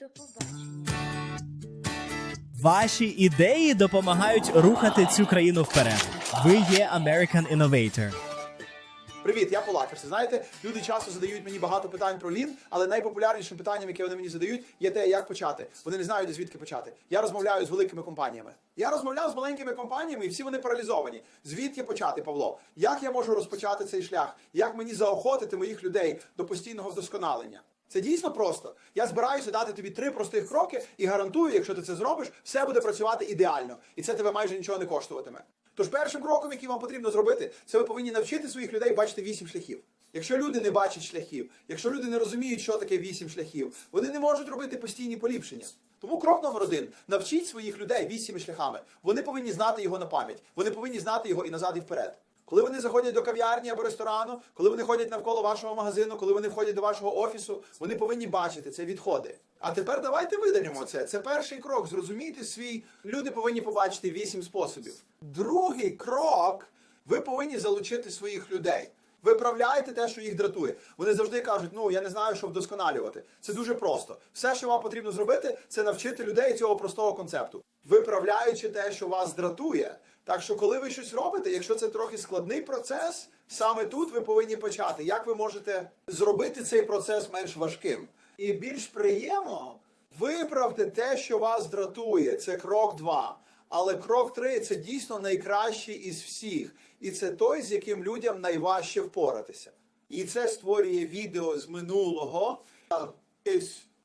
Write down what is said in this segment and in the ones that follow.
До побачення. Ваші ідеї допомагають рухати цю країну вперед. Ви є American Innovator. Привіт, я Полакерс. Знаєте, люди часто задають мені багато питань про лін, але найпопулярнішим питанням, яке вони мені задають, є те, як почати. Вони не знають, звідки почати. Я розмовляю з великими компаніями. Я розмовляв з маленькими компаніями, і всі вони паралізовані. Звідки почати, Павло? Як я можу розпочати цей шлях? Як мені заохотити моїх людей до постійного вдосконалення? Це дійсно просто. Я збираюся дати тобі три простих кроки і гарантую, якщо ти це зробиш, все буде працювати ідеально, і це тебе майже нічого не коштуватиме. Тож першим кроком, який вам потрібно зробити, це ви повинні навчити своїх людей бачити вісім шляхів. Якщо люди не бачать шляхів, якщо люди не розуміють, що таке вісім шляхів, вони не можуть робити постійні поліпшення. Тому крок номер один: навчіть своїх людей вісім шляхами. Вони повинні знати його на пам'ять. Вони повинні знати його і назад, і вперед. Коли вони заходять до кав'ярні або ресторану, коли вони ходять навколо вашого магазину, коли вони входять до вашого офісу, вони повинні бачити це відходи. А тепер давайте видалимо це. Це перший крок. Зрозумійте свій. Люди повинні побачити вісім способів. Другий крок ви повинні залучити своїх людей. Виправляйте те, що їх дратує. Вони завжди кажуть: ну я не знаю, що вдосконалювати. Це дуже просто. Все, що вам потрібно зробити, це навчити людей цього простого концепту, виправляючи те, що вас дратує. Так що, коли ви щось робите, якщо це трохи складний процес, саме тут ви повинні почати. Як ви можете зробити цей процес менш важким? І більш приємно виправте те, що вас дратує. Це крок два. Але крок три це дійсно найкращий із всіх. І це той, з яким людям найважче впоратися. І це створює відео з минулого,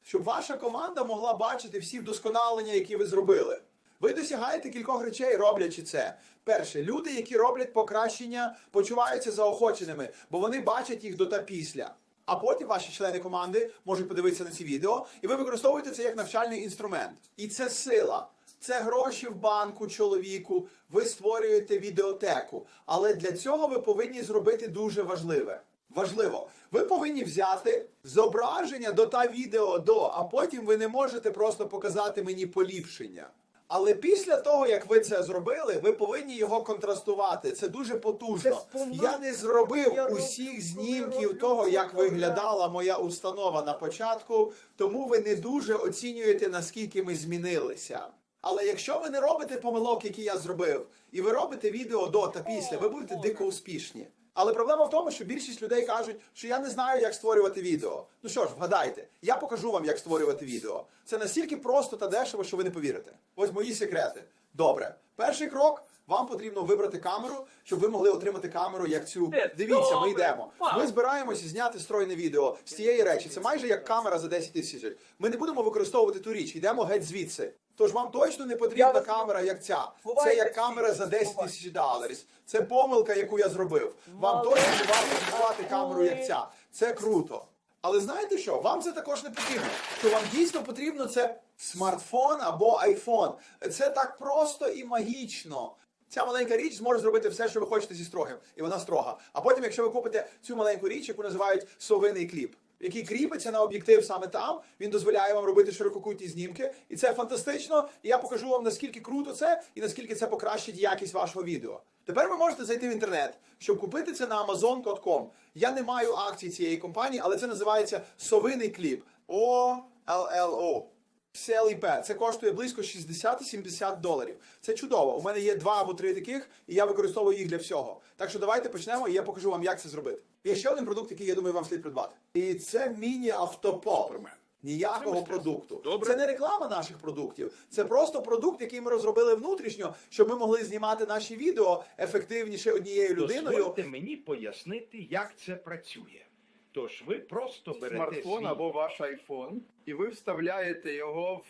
щоб ваша команда могла бачити всі вдосконалення, які ви зробили. Ви досягаєте кількох речей, роблячи це. Перше, люди, які роблять покращення, почуваються заохоченими, бо вони бачать їх до та після. А потім ваші члени команди можуть подивитися на ці відео, і ви використовуєте це як навчальний інструмент. І це сила. Це гроші в банку чоловіку. Ви створюєте відеотеку. Але для цього ви повинні зробити дуже важливе. Важливо, ви повинні взяти зображення до та відео до, а потім ви не можете просто показати мені поліпшення. Але після того, як ви це зробили, ви повинні його контрастувати. Це дуже потужно. Я не зробив усіх знімків того, як виглядала моя установа на початку, тому ви не дуже оцінюєте, наскільки ми змінилися. Але якщо ви не робите помилок, які я зробив, і ви робите відео до та після, ви будете дико успішні. Але проблема в тому, що більшість людей кажуть, що я не знаю, як створювати відео. Ну що ж, вгадайте, я покажу вам, як створювати відео. Це настільки просто та дешево, що ви не повірите. Ось мої секрети. Добре, перший крок. Вам потрібно вибрати камеру, щоб ви могли отримати камеру як цю. Дивіться, ми йдемо. Ми збираємося зняти стройне відео з цієї речі. Це майже як камера за 10 тисяч. Ми не будемо використовувати ту річ, йдемо геть звідси. Тож вам точно не потрібна камера, як ця. Це як камера за 10 тисяч доларів. Це помилка, яку я зробив. Вам точно не варто купувати камеру, як ця. Це круто. Але знаєте що? Вам це також не потрібно. Що вам дійсно потрібно це смартфон або айфон. Це так просто і магічно. Ця маленька річ зможе зробити все, що ви хочете зі строгим, і вона строга. А потім, якщо ви купите цю маленьку річ, яку називають совиний кліп, який кріпиться на об'єктив саме там, він дозволяє вам робити ширококутні знімки, і це фантастично. І я покажу вам наскільки круто це і наскільки це покращить якість вашого відео. Тепер ви можете зайти в інтернет, щоб купити це на amazon.com. Я не маю акцій цієї компанії, але це називається совиний кліп. O-L-L-O. CLIP. Це коштує близько 60-70 доларів. Це чудово. У мене є два або три таких, і я використовую їх для всього. Так що давайте почнемо, і я покажу вам, як це зробити. Є ще один продукт, який я думаю, вам слід придбати. І це міні-автопоп. Ніякого продукту. Добре. Це не реклама наших продуктів. Це просто продукт, який ми розробили внутрішньо, щоб ми могли знімати наші відео ефективніше однією людиною. Дозвольте мені пояснити, як це працює. Тож ви просто берете смартфон свій... або ваш айфон, і ви вставляєте його в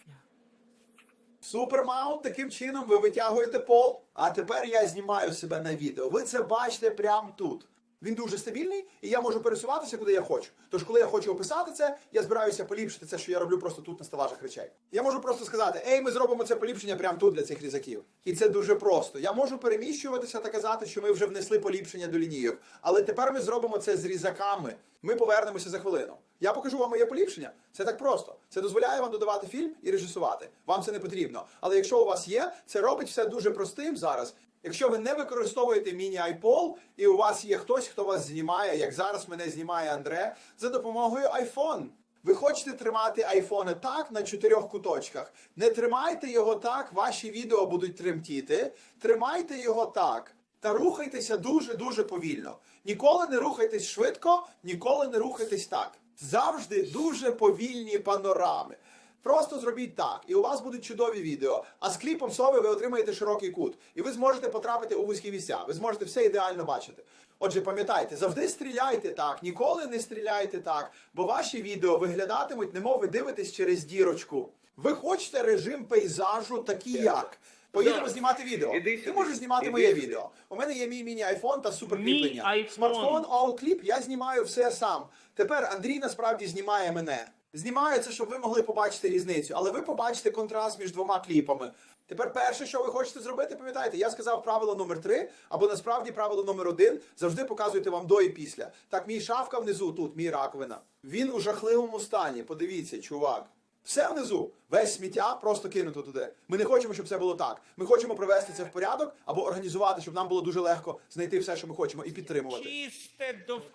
Супермаунт таким чином ви витягуєте пол. А тепер я знімаю себе на відео. Ви це бачите прямо тут. Він дуже стабільний, і я можу пересуватися, куди я хочу. Тож, коли я хочу описати це, я збираюся поліпшити це, що я роблю просто тут на стелажах речей. Я можу просто сказати: Ей, ми зробимо це поліпшення прямо тут для цих різаків. І це дуже просто. Я можу переміщуватися та казати, що ми вже внесли поліпшення до лінійок. Але тепер ми зробимо це з різаками. Ми повернемося за хвилину. Я покажу вам моє поліпшення. Це так просто. Це дозволяє вам додавати фільм і режисувати. Вам це не потрібно. Але якщо у вас є, це робить все дуже простим зараз. Якщо ви не використовуєте міні-айпол, і у вас є хтось, хто вас знімає, як зараз мене знімає Андре, за допомогою iPhone. Ви хочете тримати айфони так на чотирьох куточках. Не тримайте його так, ваші відео будуть тремтіти. Тримайте його так. Та рухайтеся дуже-дуже повільно. Ніколи не рухайтесь швидко, ніколи не рухайтесь так. Завжди дуже повільні панорами. Просто зробіть так, і у вас будуть чудові відео. А з кліпом сови ви отримаєте широкий кут. І ви зможете потрапити у вузькі місця. Ви зможете все ідеально бачити. Отже, пам'ятайте, завжди стріляйте так, ніколи не стріляйте так, бо ваші відео виглядатимуть, немов ви дивитесь через дірочку. Ви хочете режим пейзажу такий як. Поїдемо знімати відео. Ти можеш знімати моє відео. У мене є мій міні-айфон та суперкріплення. Смартфон All Clip я знімаю все сам. Тепер Андрій насправді знімає мене. Знімаю це, щоб ви могли побачити різницю, але ви побачите контраст між двома кліпами. Тепер перше, що ви хочете зробити, пам'ятаєте, я сказав правило номер три, або насправді правило номер один завжди показуєте вам до і після. Так, мій шафка внизу, тут, мій раковина. Він у жахливому стані. Подивіться, чувак. Все внизу, весь сміття просто кинуто туди. Ми не хочемо, щоб це було так. Ми хочемо привести це в порядок або організувати, щоб нам було дуже легко знайти все, що ми хочемо, і підтримувати.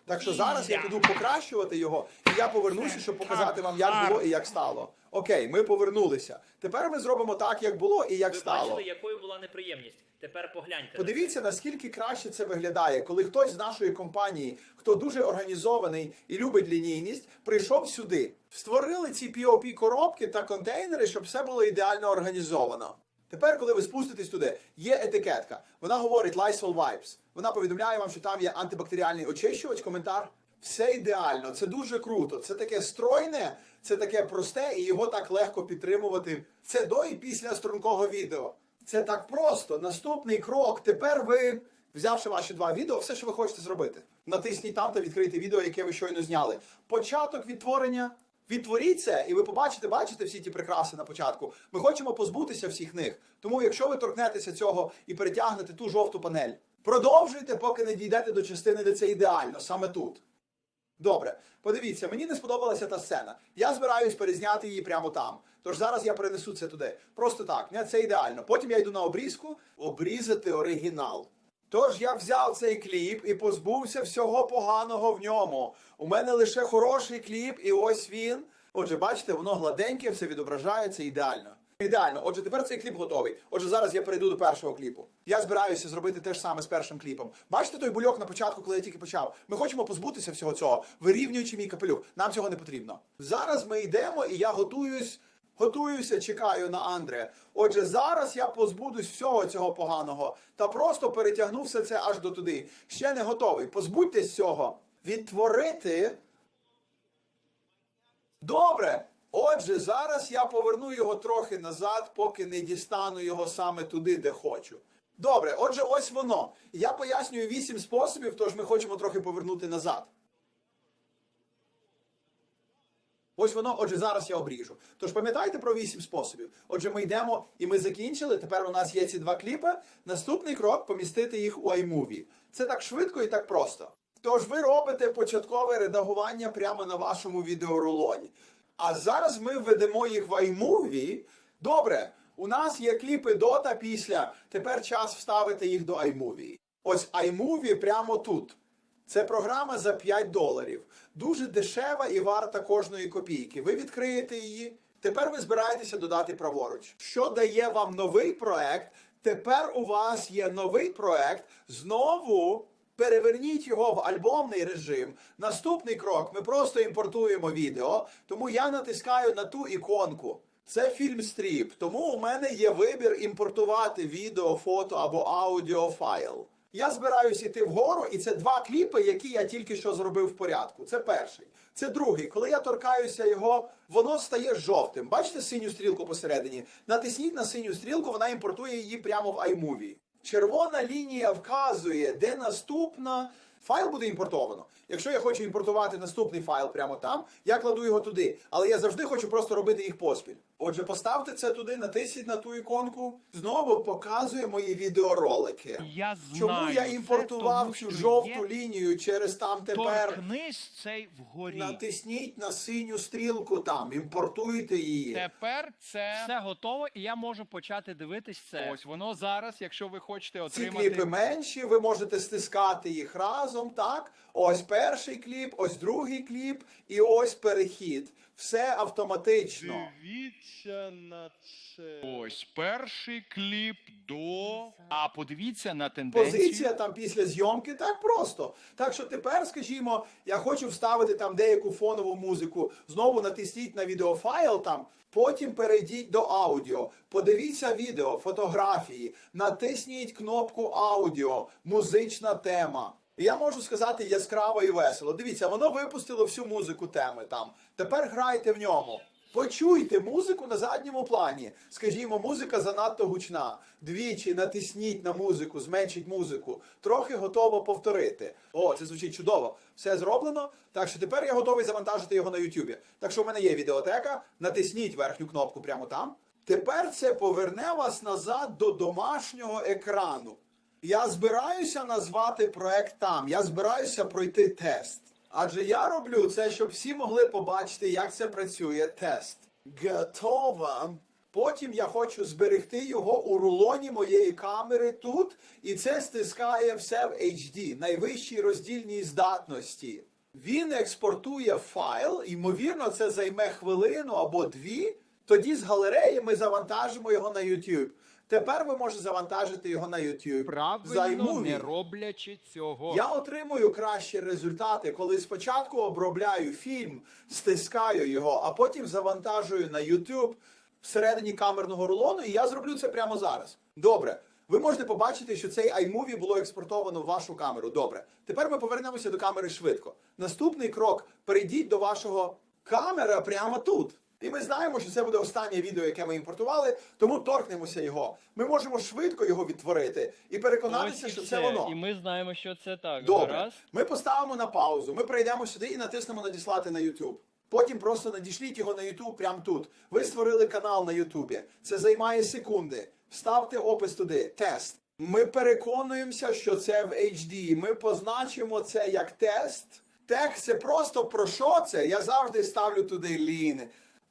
Так що зараз я піду покращувати його, і я повернуся, щоб показати вам, як було і як стало. Окей, ми повернулися. Тепер ми зробимо так, як було і як Ви стало. бачили, якою була неприємність. Тепер погляньте. Подивіться, наскільки краще це виглядає, коли хтось з нашої компанії, хто дуже організований і любить лінійність, прийшов сюди. Створили ці pop коробки та контейнери, щоб все було ідеально організовано. Тепер, коли ви спуститесь туди, є етикетка. Вона говорить Lysol Wipes. Вона повідомляє вам, що там є антибактеріальний очищувач, коментар. Все ідеально, це дуже круто. Це таке стройне, це таке просте, і його так легко підтримувати. Це до і після стрункого відео. Це так просто. Наступний крок. Тепер ви, взявши ваші два відео, все, що ви хочете зробити. Натисніть там та відкрийте відео, яке ви щойно зняли. Початок відтворення. Відтворіть це, і ви побачите, бачите всі ті прикраси на початку. Ми хочемо позбутися всіх них. Тому, якщо ви торкнетеся цього і перетягнете ту жовту панель, продовжуйте, поки не дійдете до частини, де це ідеально, саме тут. Добре, подивіться, мені не сподобалася та сцена. Я збираюсь перезняти її прямо там. Тож зараз я перенесу це туди. Просто так, це ідеально. Потім я йду на обрізку, обрізати оригінал. Тож я взяв цей кліп і позбувся всього поганого в ньому. У мене лише хороший кліп, і ось він. Отже, бачите, воно гладеньке, все відображається ідеально. Ідеально. Отже, тепер цей кліп готовий. Отже, зараз я перейду до першого кліпу. Я збираюся зробити те ж саме з першим кліпом. Бачите той бульок на початку, коли я тільки почав. Ми хочемо позбутися всього цього, вирівнюючи мій капелюх. Нам цього не потрібно. Зараз ми йдемо, і я готуюсь. Готуюся, чекаю на Андре. Отже, зараз я позбудусь всього цього поганого та просто перетягну все це аж до туди. Ще не готовий. Позбудьтесь цього. Відтворити Добре. Отже, зараз я поверну його трохи назад, поки не дістану його саме туди, де хочу. Добре, отже, ось воно. Я пояснюю вісім способів, тож ми хочемо трохи повернути назад. Ось воно, отже, зараз я обріжу. Тож пам'ятайте про вісім способів. Отже, ми йдемо і ми закінчили. Тепер у нас є ці два кліпи. Наступний крок помістити їх у iMovie. Це так швидко і так просто. Тож ви робите початкове редагування прямо на вашому відеорулоні. А зараз ми введемо їх в iMovie. Добре, у нас є кліпи до та після. Тепер час вставити їх до iMovie. Ось iMovie прямо тут. Це програма за 5 доларів. Дуже дешева і варта кожної копійки. Ви відкриєте її. Тепер ви збираєтеся додати праворуч. Що дає вам новий проект? Тепер у вас є новий проект. Знову переверніть його в альбомний режим. Наступний крок: ми просто імпортуємо відео. Тому я натискаю на ту іконку. Це фільмстріп. Тому у мене є вибір імпортувати відео, фото або аудіофайл. Я збираюсь іти вгору, і це два кліпи, які я тільки що зробив в порядку. Це перший. Це другий. Коли я торкаюся його, воно стає жовтим. Бачите синю стрілку посередині? Натисніть на синю стрілку, вона імпортує її прямо в iMovie. Червона лінія вказує, де наступна. Файл буде імпортовано. Якщо я хочу імпортувати наступний файл прямо там, я кладу його туди. Але я завжди хочу просто робити їх поспіль. Отже, поставте це туди, натисніть на ту іконку. Знову показує мої відеоролики. Я Чому я імпортував цю жовту лінію через там тепер? Цей вгорі. Натисніть на синю стрілку там, імпортуйте її. Тепер це все готово, і я можу почати дивитись це. Ось воно зараз, якщо ви хочете Ці кліпи менші, ви можете стискати їх разом. Разом, так? Ось перший кліп, ось другий кліп, і ось перехід. Все автоматично. Дивіться на це. Ось перший кліп до. А подивіться на тенденцію. Позиція там після зйомки так просто. Так що тепер, скажімо, я хочу вставити там деяку фонову музику. Знову натисніть на відеофайл там. Потім перейдіть до аудіо, подивіться відео, фотографії, натисніть кнопку аудіо, музична тема. І я можу сказати яскраво і весело. Дивіться, воно випустило всю музику теми там. Тепер грайте в ньому. Почуйте музику на задньому плані. Скажімо, музика занадто гучна. Двічі натисніть на музику, зменшіть музику. Трохи готово повторити. О, це звучить чудово. Все зроблено. Так що тепер я готовий завантажити його на Ютубі. Так що в мене є відеотека. Натисніть верхню кнопку прямо там. Тепер це поверне вас назад до домашнього екрану. Я збираюся назвати проект там. Я збираюся пройти тест. Адже я роблю це, щоб всі могли побачити, як це працює тест. Готово. Потім я хочу зберегти його у рулоні моєї камери тут, і це стискає все в HD, найвищій роздільній здатності. Він експортує файл, ймовірно, це займе хвилину або дві. Тоді з галереї ми завантажимо його на YouTube. Тепер ви можете завантажити його на YouTube. Правильно, Займу не роблячи цього. Я отримую кращі результати, коли спочатку обробляю фільм, стискаю його, а потім завантажую на YouTube всередині камерного рулону, і я зроблю це прямо зараз. Добре. Ви можете побачити, що цей iMovie було експортовано в вашу камеру. Добре. Тепер ми повернемося до камери швидко. Наступний крок: перейдіть до вашого камера прямо тут. І ми знаємо, що це буде останнє відео, яке ми імпортували, тому торкнемося його. Ми можемо швидко його відтворити і переконатися, Ось і що це воно. І ми знаємо, що це так. Добре. Гаразд? Ми поставимо на паузу. Ми прийдемо сюди і натиснемо надіслати на YouTube. Потім просто надішліть його на YouTube прямо тут. Ви створили канал на YouTube. Це займає секунди. Вставте опис туди. Тест. Ми переконуємося, що це в HD. Ми позначимо це як тест. Текст це просто про що це? Я завжди ставлю туди лін.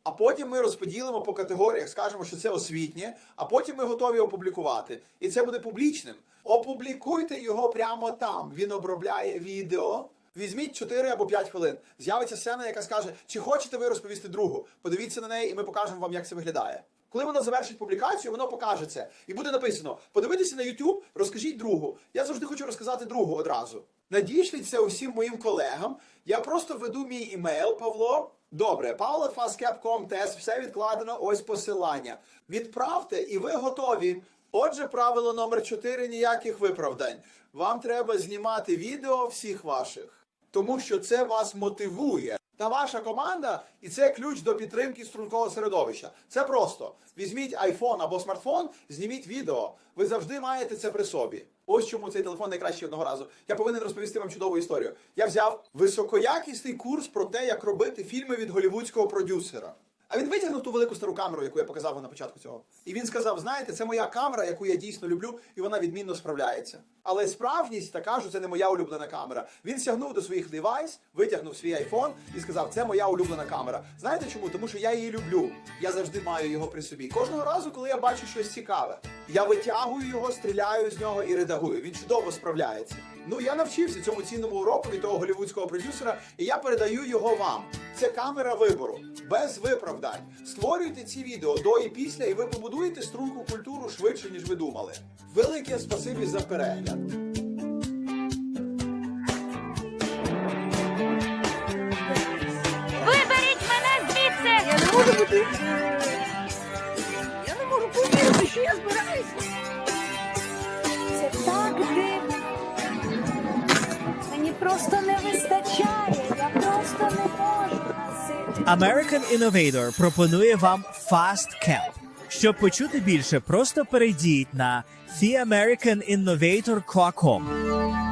А потім ми розподілимо по категоріях, скажемо, що це освітнє, а потім ми готові опублікувати. І це буде публічним. Опублікуйте його прямо там. Він обробляє відео. Візьміть 4 або 5 хвилин. З'явиться сцена, яка скаже, чи хочете ви розповісти другу? Подивіться на неї, і ми покажемо вам, як це виглядає. Коли воно завершить публікацію, воно покаже це. І буде написано: подивитися на YouTube, розкажіть другу. Я завжди хочу розказати другу одразу. Надішліть це усім моїм колегам. Я просто веду мій імейл, Павло. Добре, paula.fastcap.com, тест, все відкладено, ось посилання. Відправте, і ви готові. Отже, правило номер 4 ніяких виправдань. Вам треба знімати відео всіх ваших, тому що це вас мотивує. Та ваша команда, і це ключ до підтримки стрункового середовища. Це просто візьміть iPhone або смартфон, зніміть відео. Ви завжди маєте це при собі. Ось чому цей телефон найкращий одного разу. Я повинен розповісти вам чудову історію. Я взяв високоякісний курс про те, як робити фільми від голівудського продюсера. А він витягнув ту велику стару камеру, яку я показав на початку цього. І він сказав: знаєте, це моя камера, яку я дійсно люблю, і вона відмінно справляється. Але справжність така, що це не моя улюблена камера. Він сягнув до своїх девайс, витягнув свій айфон і сказав: це моя улюблена камера. Знаєте чому? Тому що я її люблю. Я завжди маю його при собі. Кожного разу, коли я бачу щось цікаве, я витягую його, стріляю з нього і редагую. Він чудово справляється. Ну я навчився цьому цінному уроку від того голівудського продюсера, і я передаю його вам. Це камера вибору, без виправдань. Створюйте ці відео до і після, і ви побудуєте струнку культуру швидше, ніж ви думали. Велике спасибі за перегляд. Виберіть мене звідси! Я не можу бути. Я не можу повірити, що я збираюся. Це так дивно. Мені просто не вистачає. Я просто не. American Innovator пропонує вам Fast Cap. Щоб почути більше, просто перейдіть на theamericaninnovator.com.